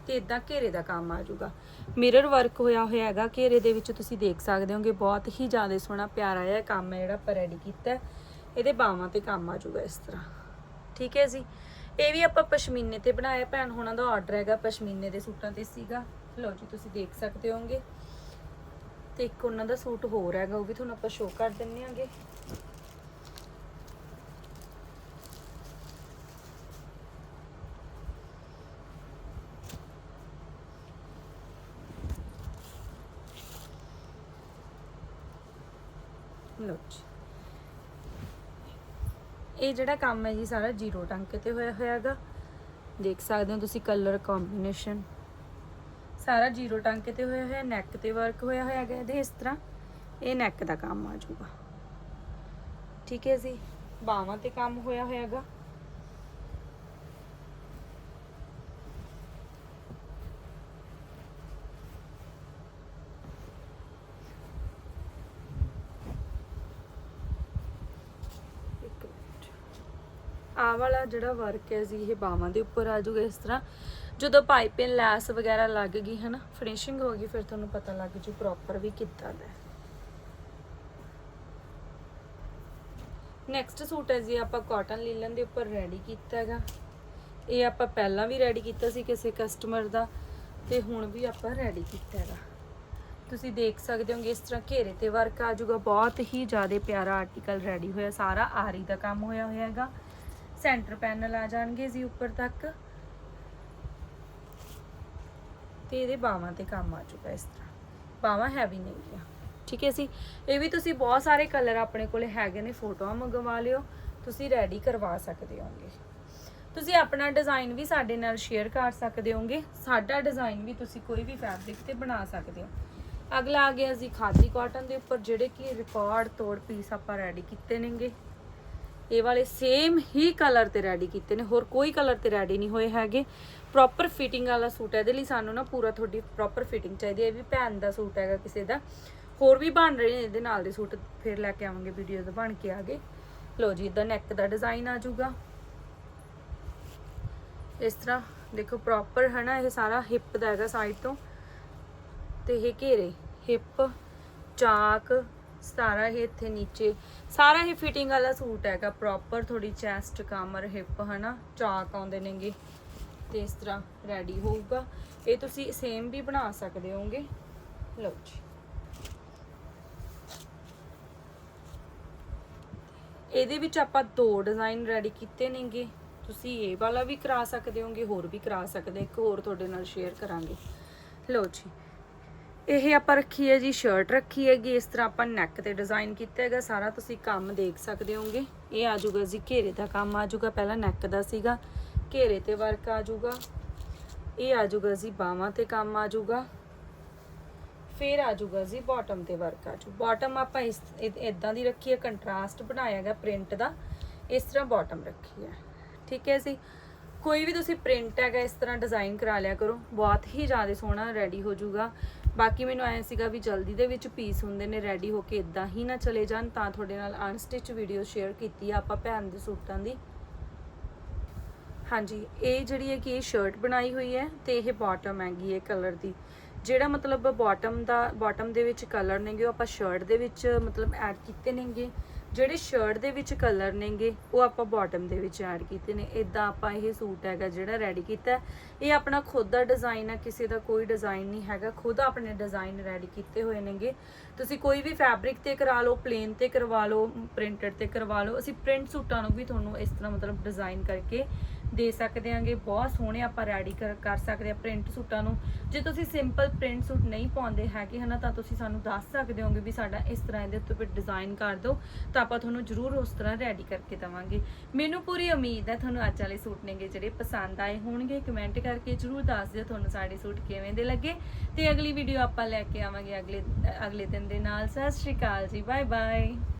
ਤੇ ਇਦਾਂ ਘੇਰੇ ਦਾ ਕੰਮ ਆ ਜਾਊਗਾ। ਮਿਰਰ ਵਰਕ ਹੋਇਆ ਹੋਇਆ ਹੈਗਾ, ਘੇਰੇ ਦੇ ਵਿੱਚ ਤੁਸੀਂ ਦੇਖ ਸਕਦੇ ਹੋਗੇ, ਬਹੁਤ ਹੀ ਜ਼ਿਆਦਾ ਸੋਹਣਾ ਪਿਆਰਾ ਜਿਹਾ ਕੰਮ ਹੈ ਜਿਹੜਾ ਆਪਾਂ ਰੈਡੀ ਕੀਤਾ ਇਹਦੇ ਬਾਹਾਂ ਤੇ ਕੰਮ ਆ ਜਾਊਗਾ ਇਸ ਤਰ੍ਹਾਂ। ਠੀਕ ਹੈ ਜੀ? ਇਹ ਵੀ ਆਪਾਂ ਪਸ਼ਮੀਨੇ ਤੇ ਬਣਾਇਆ ਭੈਣ, ਹੋਣਾ ਦਾ ਆਰਡਰ ਹੈਗਾ, ਪਸ਼ਮੀਨੇ ਦੇ ਸੂਟਾਂ ਤੇ ਸੀਗਾ। ਲਓ ਜੀ, ਤੁਸੀਂ ਦੇਖ ਸਕਦੇ ਹੋਗੇ। ਤੇ ਇੱਕ ਉਹਨਾਂ ਦਾ ਸੂਟ ਹੋਰ ਹੈਗਾ, ਉਹ ਵੀ ਤੁਹਾਨੂੰ ਆਪਾਂ ਸ਼ੋਅ ਕਰ ਦਿੰਨੇ ਆਂਗੇ ਲਓ ਜੀ ਇਹ ਜਿਹੜਾ ਕੰਮ ਹੈ ਜੀ ਸਾਰਾ ਜ਼ੀਰੋ ਟਾਂਕੇ ਤੇ ਹੋਇਆ ਹੋਇਆ ਦੇਖ ਸਕਦੇ ਹੋ ਤੁਸੀਂ ਕਲਰ ਕੰਬੀਨੇਸ਼ਨ ਸਾਰਾ ਜ਼ੀਰੋ ਟਾਂਕੇ ਤੇ ਹੋਇਆ ਹੋਇਆ ਨੈਕ ਤੇ ਵਰਕ ਹੋਇਆ ਹੋਇਆ ਹੈਗਾ ਇਹਦੇ, ਇਸ ਤਰ੍ਹਾਂ। ਇਹ ਨੈਕ ਦਾ ਕੰਮ ਆ ਜਾਊਗਾ। ਠੀਕ ਹੈ ਜੀ, ਬਾਹਾਂ ਤੇ ਕੰਮ ਹੋਇਆ ਹੋਇਆ ਹੈਗਾ ਇੱਕ ਮਿੰਟ ਆਹ ਵਾਲਾ ਜਿਹੜਾ ਵਰਕ ਹੈ ਜੀ, ਇਹ ਬਾਹਾਂ ਦੇ ਉੱਪਰ ਆ ਜਾਊਗਾ ਇਸ ਤਰ੍ਹਾਂ। ਜਦੋਂ ਪਾਈਪਿੰਗ ਲੈਸ ਵਗੈਰਾ ਲੱਗ ਗਈ ਹੈ ਨਾ ਫਿਨਿਸ਼ਿੰਗ ਹੋ ਗਈ, ਫਿਰ ਤੁਹਾਨੂੰ ਪਤਾ ਲੱਗ ਜੂ ਪ੍ਰੋਪਰ ਵੀ ਕਿੱਦਾਂ ਦਾ ਨੈਕਸਟ ਸੂਟ ਹੈ ਜੀ, ਆਪਾਂ ਕਾਟਨ ਲੀਲਨ ਦੇ ਉੱਪਰ ਰੈਡੀ ਕੀਤਾ ਹੈਗਾ। ਇਹ ਆਪਾਂ ਪਹਿਲਾਂ ਵੀ ਰੈਡੀ ਕੀਤਾ ਸੀ ਕਿਸੇ ਕਸਟਮਰ ਦਾ, ਤੇ ਹੁਣ ਵੀ ਆਪਾਂ ਰੈਡੀ ਕੀਤਾ ਹੈਗਾ। ਤੁਸੀਂ ਦੇਖ ਸਕਦੇ ਹੋਗੇ, ਇਸ ਤਰ੍ਹਾਂ ਘੇਰੇ ਤੇ ਵਰਕ ਆ ਜਾਊਗਾ। ਬਹੁਤ ਹੀ ਜ਼ਿਆਦਾ ਪਿਆਰਾ ਆਰਟੀਕਲ ਰੈਡੀ ਹੋਇਆ, ਸਾਰਾ ਆਰੀ ਦਾ ਕੰਮ ਹੋਇਆ ਹੋਇਆ ਹੈਗਾ। ਸੈਂਟਰ ਪੈਨਲ ਆ ਜਾਣਗੇ ਜੀ ਉੱਪਰ ਤੱਕ। ਤੇ ਇਹਦੇ ਬਾਹਾਂ ਤੇ ਕੰਮ ਆ ਜਾਊਗਾ ਇਸ ਤਰ੍ਹਾਂ। ਬਾਹਾਂ ਹੈਵੀ ਨਹੀਂ ਆ ਠੀਕ ਹੈ ਜੀ? ਇਹ ਵੀ ਤੁਸੀਂ ਬਹੁਤ ਸਾਰੇ ਕਲਰ ਆਪਣੇ ਕੋਲੇ ਹੈਗੇ ਨੇ ਫੋਟੋਆਂ ਮੰਗਵਾ ਲਿਓ। ਤੁਸੀਂ ਰੈਡੀ ਕਰਵਾ ਸਕਦੇ ਹੋਗੇ। ਤੁਸੀਂ ਆਪਣਾ ਡਿਜ਼ਾਈਨ ਵੀ ਸਾਡੇ ਨਾਲ ਸ਼ੇਅਰ ਕਰ ਸਕਦੇ ਹੋਗੇ। ਸਾਡਾ ਡਿਜ਼ਾਈਨ ਵੀ ਤੁਸੀਂ ਕੋਈ ਵੀ ਫੈਬਰਿਕ ਤੇ ਬਣਾ ਸਕਦੇ ਹੋ। ਅਗਲਾ ਆ ਗਿਆ ਜੀ ਖਾਦੀ ਕਾਟਨ ਦੇ ਉੱਪਰ, ਜਿਹੜੇ ਕਿ ਰਿਕਾਰਡ ਤੋੜ ਪੀਸ ਆਪਾਂ ਰੈਡੀ ਕੀਤੇ ਨੇਗੇ। ਇਹ ਵਾਲੇ ਸੇਮ ਹੀ ਕਲਰ ਤੇ ਰੈਡੀ ਕੀਤੇ ਨੇ। ਹੋਰ ਕੋਈ ਕਲਰ ਤੇ ਰੈਡੀ ਨਹੀਂ ਹੋਏ ਹੈਗੇ। ਪ੍ਰੋਪਰ ਫਿਟਿੰਗ ਵਾਲਾ ਸੂਟ ਹੈ। ਇਹਦੇ ਲਈ ਸਾਨੂੰ ਨਾ ਪੂਰਾ ਤੁਹਾਡੀ ਪ੍ਰੋਪਰ ਫਿਟਿੰਗ ਚਾਹੀਦੀ ਹੈ। ਇਹ ਵੀ ਭੈਣ ਦਾ ਸੂਟ ਹੈਗਾ ਕਿਸੇ ਦਾ। ਹੋਰ ਵੀ ਬਣ ਰਹੇ ਨੇ ਇਹਦੇ ਨਾਲ ਦੇ ਸੂਟ। ਫਿਰ ਲੈ ਕੇ ਆਵਾਂਗੇ ਵੀਡੀਓ ਦਾ ਬਣ ਕੇ ਆਗੇ। ਲੋ ਜੀ ਇਦਾਂ ਨੈਕ ਦਾ ਡਿਜ਼ਾਈਨ ਆ ਜਾਊਗਾ। ਇਸ ਤਰ੍ਹਾਂ ਦੇਖੋ ਪ੍ਰੋਪਰ ਹੈ ਨਾ ਇਹ ਸਾਰਾ ਹਿੱਪ ਦਾ ਹੈਗਾ ਸਾਈਡ ਤੋਂ। ਤੇ ਇਹ ਘੇਰੇ। ਹਿੱਪ ਚਾਕ ਸਾਰਾ ਇਹ ਇੱਥੇ ਨੀਚੇ। ਸਾਰਾ ਇਹ ਫਿਟਿੰਗ ਵਾਲਾ ਸੂਟ ਹੈਗਾ ਪ੍ਰੋਪਰ ਥੋੜੀ ਚੈਸਟ ਕਮਰ ਹਿੱਪ ਹਨਾ, ਚਾਕ ਆਉਂਦੇ ਨੇਗੇ। ਤੇ ਇਸ ਤਰ੍ਹਾਂ ਰੈਡੀ ਹੋਊਗਾ। ਇਹ ਤੁਸੀਂ ਸੇਮ ਵੀ ਬਣਾ ਸਕਦੇ ਹੋਗੇ ਲਓ ਜੀ। ਇਹਦੇ ਵਿੱਚ ਆਪਾਂ ਦੋ ਡਿਜ਼ਾਈਨ ਰੈਡੀ ਕੀਤੇ ਨੇਗੇ। ਤੁਸੀਂ ਇਹ ਵਾਲਾ ਵੀ ਕਰਾ ਸਕਦੇ ਹੋਗੇ ਹੋਰ ਵੀ ਕਰਾ ਸਕਦੇ ਇੱਕ ਹੋਰ ਤੁਹਾਡੇ ਨਾਲ ਸ਼ੇਅਰ ਕਰਾਂਗੇ। ਲਓ ਜੀ। ਇਹ ਆਪਾਂ ਰੱਖੀ ਹੈ ਜੀ ਸ਼ਰਟ ਰੱਖੀ ਹੈਗੀ, ਇਸ ਤਰ੍ਹਾਂ ਆਪਾਂ ਨੈਕ ਤੇ ਡਿਜ਼ਾਈਨ ਕੀਤਾ ਹੈਗਾ, ਸਾਰਾ ਤੁਸੀਂ ਕੰਮ ਦੇਖ ਸਕਦੇ ਹੋਗੇ ਇਹ ਆ ਜਾਊਗਾ ਜੀ, ਘੇਰੇ ਦਾ ਕੰਮ ਆ ਜਾਊਗਾ, ਪਹਿਲਾਂ ਨੈਕ ਦਾ ਸੀਗਾ, ਘੇਰੇ ਤੇ ਵਰਕ ਆ ਜਾਊਗਾ। ਇਹ ਆ ਜਾਊਗਾ ਜੀ, ਬਾਹਾਂ ਤੇ ਕੰਮ ਆ ਜਾਊਗਾ। ਫਿਰ ਆ ਜਾਊਗਾ ਜੀ ਬਾਟਮ ਤੇ ਵਰਕ ਆ ਜੂ ਬਾਟਮ ਆਪਾਂ ਇਸ ਇਦਾਂ ਦੀ ਰੱਖੀ ਹੈ ਕੰਟਰਾਸਟ ਬਣਾਇਆ ਹੈਗਾ ਪ੍ਰਿੰਟ ਦਾ। ਇਸ ਤਰ੍ਹਾਂ ਬਾਟਮ ਰੱਖੀ ਹੈ। ਠੀਕ ਹੈ ਜੀ? ਕੋਈ ਵੀ ਤੁਸੀਂ ਪ੍ਰਿੰਟ ਹੈਗਾ, ਇਸ ਤਰ੍ਹਾਂ ਡਿਜ਼ਾਈਨ ਕਰਾ ਲਿਆ ਕਰੋ, ਬਹੁਤ ਹੀ ਜ਼ਿਆਦਾ ਸੋਹਣਾ ਰੈਡੀ ਹੋ ਜਾਊਗਾ। ਬਾਕੀ ਮੈਨੂੰ ਐ ਸੀਗਾ ਵੀ ਜਲਦੀ ਦੇ ਵਿੱਚ ਪੀਸ ਹੁੰਦੇ ਨੇ ਰੈਡੀ ਹੋ ਕੇ ਇਦਾਂ ਹੀ ਨਾ ਚਲੇ ਜਾਣ, ਤਾਂ ਤੁਹਾਡੇ ਨਾਲ ਅਨਸਟਿਚ ਵੀਡੀਓ ਸ਼ੇਅਰ ਕੀਤੀ ਆ ਆਪਾਂ ਭੈਣ ਦੇ ਸੂਟਾਂ ਦੀ। ਹਾਂਜੀ, ਇਹ ਜਿਹੜੀ ਹੈ ਕਿ ਇਹ ਸ਼ਰਟ ਬਣਾਈ ਹੋਈ ਹੈ ਤੇ ਇਹ ਬਾਟਮ ਹੈਗੀ ਹੈ ਕਲਰ ਦੀ। ਜਿਹੜਾ ਮਤਲਬ ਬਾਟਮ ਦਾ ਬਾਟਮ ਦੇ ਵਿੱਚ ਕਲਰ ਨੇਗੇ, ਉਹ ਆਪਾਂ ਸ਼ਰਟ ਦੇ ਵਿੱਚ ਮਤਲਬ ਐਡ ਕੀਤੇ ਨੇਗੇ। ਜਿਹੜੇ ਸ਼ਰਟ ਦੇ ਵਿੱਚ ਕਲਰ ਨੇਗੇ, ਉਹ ਆਪਾਂ ਬਾਟਮ ਦੇ ਵਿੱਚ ਐਡ ਕੀਤੇ ਨੇ। ਇਦਾਂ ਆਪਾਂ ਇਹ ਸੂਟ ਹੈਗਾ ਜਿਹੜਾ ਰੈਡੀ ਕੀਤਾ ਇਹ ਆਪਣਾ ਖੁਦ ਦਾ ਡਿਜ਼ਾਈਨ ਹੈ, ਕਿਸੇ ਦਾ ਕੋਈ ਡਿਜ਼ਾਈਨ ਨਹੀਂ ਹੈਗਾ। ਖੁਦ ਆਪਣੇ ਡਿਜ਼ਾਈਨ ਰੈਡੀ ਕੀਤੇ ਹੋਏ ਨੇਗੇ। ਤੁਸੀਂ ਕੋਈ ਵੀ ਫੈਬਰਿਕ ਤੇ ਕਰਾ ਲਓ ਪਲੇਨ ਤੇ ਕਰਵਾ ਲਓ ਪ੍ਰਿੰਟਡ ਤੇ ਕਰਵਾ ਲਓ। ਅਸੀਂ ਪ੍ਰਿੰਟ ਸੂਟਾਂ ਨੂੰ ਵੀ ਤੁਹਾਨੂੰ ਇਸ ਤਰ੍ਹਾਂ ਮਤਲਬ ਡਿਜ਼ਾਈਨ ਕਰਕੇ ਦੇ ਸਕਦੇ ਆਂਗੇ, ਬਹੁਤ ਸੋਹਣੇ ਆਪਾਂ ਰੈਡੀ ਕਰ ਕਰ ਸਕਦੇ ਆ ਪ੍ਰਿੰਟ ਸੂਟਾਂ ਨੂੰ। ਜੇ ਤੁਸੀਂ ਸਿੰਪਲ ਪ੍ਰਿੰਟ ਸੂਟ ਨਹੀਂ ਪਾਉਂਦੇ ਹੈਗੇ ਹਨਾ, ਤਾਂ ਤੁਸੀਂ ਸਾਨੂੰ ਦੱਸ ਸਕਦੇ ਹੋਗੇ ਵੀ ਸਾਡਾ ਇਸ ਤਰ੍ਹਾਂ ਇਹਦੇ ਉੱਤੇ ਡਿਜ਼ਾਈਨ ਕਰ ਦਿਓ, ਤਾਂ ਆਪਾਂ ਤੁਹਾਨੂੰ ਜ਼ਰੂਰ ਉਸ ਤਰ੍ਹਾਂ ਰੈਡੀ ਕਰਕੇ ਦਵਾਂਗੇ। ਮੈਨੂੰ ਪੂਰੀ ਉਮੀਦ ਹੈ ਤੁਹਾਨੂੰ ਅੱਜ ਵਾਲੇ ਸੂਟ ਨੇਗੇ ਜਿਹੜੇ ਪਸੰਦ ਆਏ ਹੋਣਗੇ ਕਮੈਂਟ ਕਰਕੇ ਜ਼ਰੂਰ ਦੱਸ ਦਿਓ ਤੁਹਾਨੂੰ ਸਾਡੇ ਸੂਟ ਕਿਵੇਂ ਦੇ ਲੱਗੇ। ਤੇ ਅਗਲੀ ਵੀਡੀਓ ਆਪਾਂ ਲੈ ਕੇ ਆਵਾਂਗੇ ਅਗਲੇ ਅਗਲੇ ਦਿਨ ਦੇ ਨਾਲ। ਸਤਿ ਸ਼੍ਰੀ ਅਕਾਲ ਜੀ ਬਾਏ ਬਾਏ